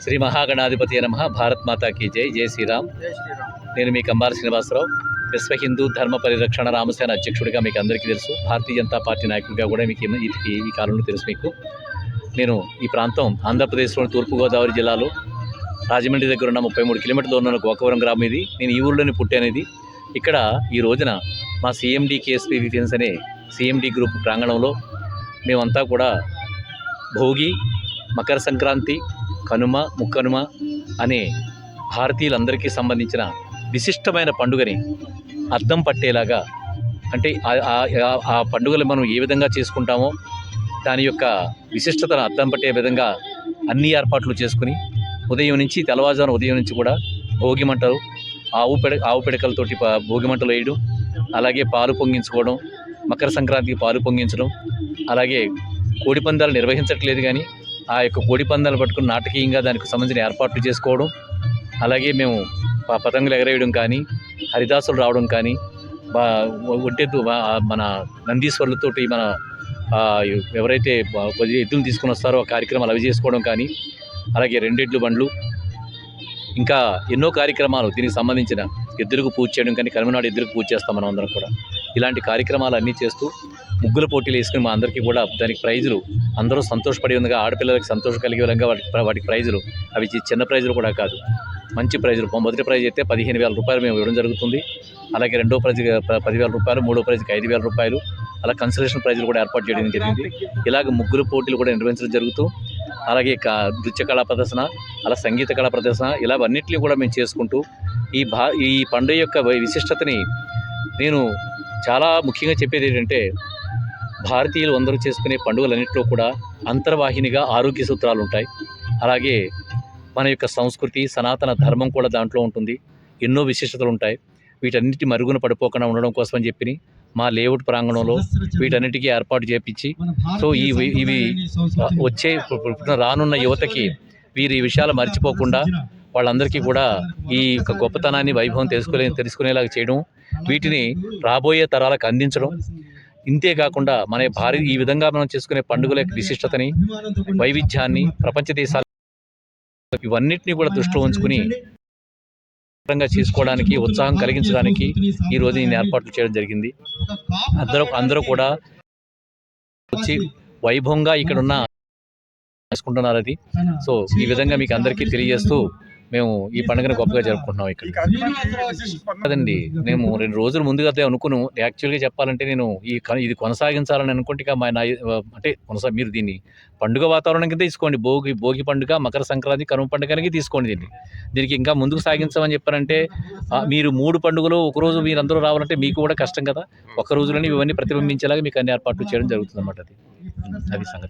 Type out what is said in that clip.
శ్రీ మహాగణాధిపతి నమ భారత్ మాతాకి జై. జై శ్రీరామ్. నేను మీ కంబార శ్రీనివాసరావు. విశ్వ హిందూ ధర్మ పరిరక్షణ రామసేన అధ్యక్షుడిగా మీకు అందరికీ తెలుసు. భారతీయ జనతా పార్టీ నాయకుడిగా కూడా మీకు ఈ- ఈ కాలంలో తెలుసు మీకు. నేను ఈ ప్రాంతం ఆంధ్రప్రదేశ్లోని తూర్పుగోదావరి జిల్లాలో రాజమండ్రి దగ్గర ఉన్న ముప్పై మూడు కిలోమీటర్లు ఉన్న గోకవరం గ్రామం ఇది. నేను ఈ ఊరిలోనే పుట్టానేది. ఇక్కడ ఈ రోజున మా సిఎండి కేఎస్పీ డిఫెన్స్ అనే సిఎండి గ్రూప్ ప్రాంగణంలో మేమంతా కూడా భోగి మకర సంక్రాంతి కనుమ ముక్కనుమ అనే భారతీయులందరికీ సంబంధించిన విశిష్టమైన పండుగని అద్దం పట్టేలాగా అంటే ఆ- పండుగలు మనం ఏ విధంగా చేసుకుంటామో దాని యొక్క విశిష్టతను అద్దం పట్టే విధంగా అన్ని ఏర్పాట్లు చేసుకుని ఉదయం నుంచి తెల్లవారుజామున ఉదయం నుంచి కూడా భోగి మంటలు ఆవు పెడ ఆవు పిడకలతోటి భోగిమంటలు భోగి మంటలు వేయడం అలాగే పాలు పొంగించుకోవడం మకర సంక్రాంతికి పాలు పొంగించడం అలాగే కోడి పందాలు నిర్వహించట్లేదు కానీ ఆ యొక్క కోడి పందాలు పట్టుకుని నాటకీయంగా దానికి సంబంధించిన ఏర్పాట్లు చేసుకోవడం అలాగే మేము పతంగులు ఎగరేయడం కానీ హరిదాసులు రావడం కానీ బా ఒంటెద్దు మన నందీశ్వరులతోటి మన ఎవరైతే కొద్ది ఎద్దులు తీసుకుని వస్తారో ఆ కార్యక్రమాలు అవి చేసుకోవడం కానీ అలాగే రెండెడ్లు బండ్లు ఇంకా ఎన్నో కార్యక్రమాలు దీనికి సంబంధించిన ఎద్దులకు పూజ చేయడం కానీ కనుమనాడు ఎద్దులకు పూజ చేస్తాం మనం అందరం కూడా. ఇలాంటి కార్యక్రమాలు అన్నీ చేస్తూ ముగ్గుల పోటీలు వేసుకుని మా అందరికీ కూడా దానికి ప్రైజులు. అందరూ సంతోషపడి ఉండగా ఆడపిల్లలకి సంతోషం కలిగే విధంగా వాటికి వాటికి ప్రైజులు. అవి చిన్న ప్రైజులు కూడా కాదు. మంచి ప్రైజులు. మొదటి ప్రైజ్ అయితే పదిహేను వేల రూపాయలు మేము ఇవ్వడం జరుగుతుంది. అలాగే రెండో ప్రైజ్ పదివేల రూపాయలు మూడో ప్రైజ్కి ఐదు వేల రూపాయలు. అలా కన్సలేషన్ ప్రైజులు కూడా ఏర్పాటు చేయడం జరిగింది. ఇలాగ ముగ్గురు పోటీలు కూడా నిర్వహించడం జరుగుతూ అలాగే కా నృత్య కళా ప్రదర్శన అలా సంగీత కళా ప్రదర్శన ఇలా అన్నింటినీ కూడా మేము చేసుకుంటూ ఈ భా ఈ పండుగ యొక్క విశిష్టతని నేను చాలా ముఖ్యంగా చెప్పేది ఏంటంటే భారతీయులు అందరూ చేసుకునే పండుగలన్నింటిలో కూడా అంతర్వాహినిగా ఆరోగ్య సూత్రాలు ఉంటాయి. అలాగే మన యొక్క సంస్కృతి సనాతన ధర్మం కూడా దాంట్లో ఉంటుంది. ఎన్నో విశిష్టతలు ఉంటాయి. వీటన్నిటి మరుగున పడిపోకుండా ఉండడం కోసం అని చెప్పి మా లేఅవుట్ ప్రాంగణంలో వీటన్నిటికీ ఏర్పాటు చేపించి సో ఇవి ఇవి వచ్చే రానున్న యువతకి వీరు ఈ విషయాలు మర్చిపోకుండా వాళ్ళందరికీ కూడా ఈ యొక్క గొప్పతనాన్ని వైభవం తెలుసుకునే తెలుసుకునేలాగా చేయడం వీటిని రాబోయే తరాలకు అందించడం ఇంతే కాకుండా మన భారీ ఈ విధంగా మనం చేసుకునే పండుగల యొక్క విశిష్టతని వైవిధ్యాన్ని ప్రపంచ దేశాల ఇవన్నిటిని కూడా దృష్టిలో ఉంచుకుని చేసుకోవడానికి ఉత్సాహం కలిగించడానికి ఈ రోజు నేను ఏర్పాట్లు చేయడం జరిగింది. అందరూ అందరూ కూడా వచ్చి వైభవంగా ఇక్కడ ఉన్న చేసుకుంటున్నారు అది. సో ఈ విధంగా మీకు అందరికీ తెలియజేస్తూ మేము ఈ పండుగను గొప్పగా జరుపుకుంటున్నాం ఇక్కడ. కాదండి మేము రెండు రోజులు ముందుగా అదే అనుకున్నాం యాక్చువల్గా చెప్పాలంటే నేను ఈ ఇది కొనసాగించాలని అనుకుంటే ఇక మా అంటే కొనసా మీరు దీన్ని పండుగ వాతావరణం కింద తీసుకోండి. భోగి భోగి పండుగ మకర సంక్రాంతి కనుమ పండుగకి తీసుకోండి దీన్ని. దీనికి ఇంకా ముందుకు సాగించమని చెప్పారంటే మీరు మూడు పండుగలు ఒక రోజు మీరందరూ రావాలంటే మీకు కూడా కష్టం కదా. ఒక రోజులోనే ఇవన్నీ ప్రతిబింబించేలాగా మీకు అన్ని ఏర్పాట్లు చేయడం జరుగుతుంది అన్నమాట అది. అది సంగతి.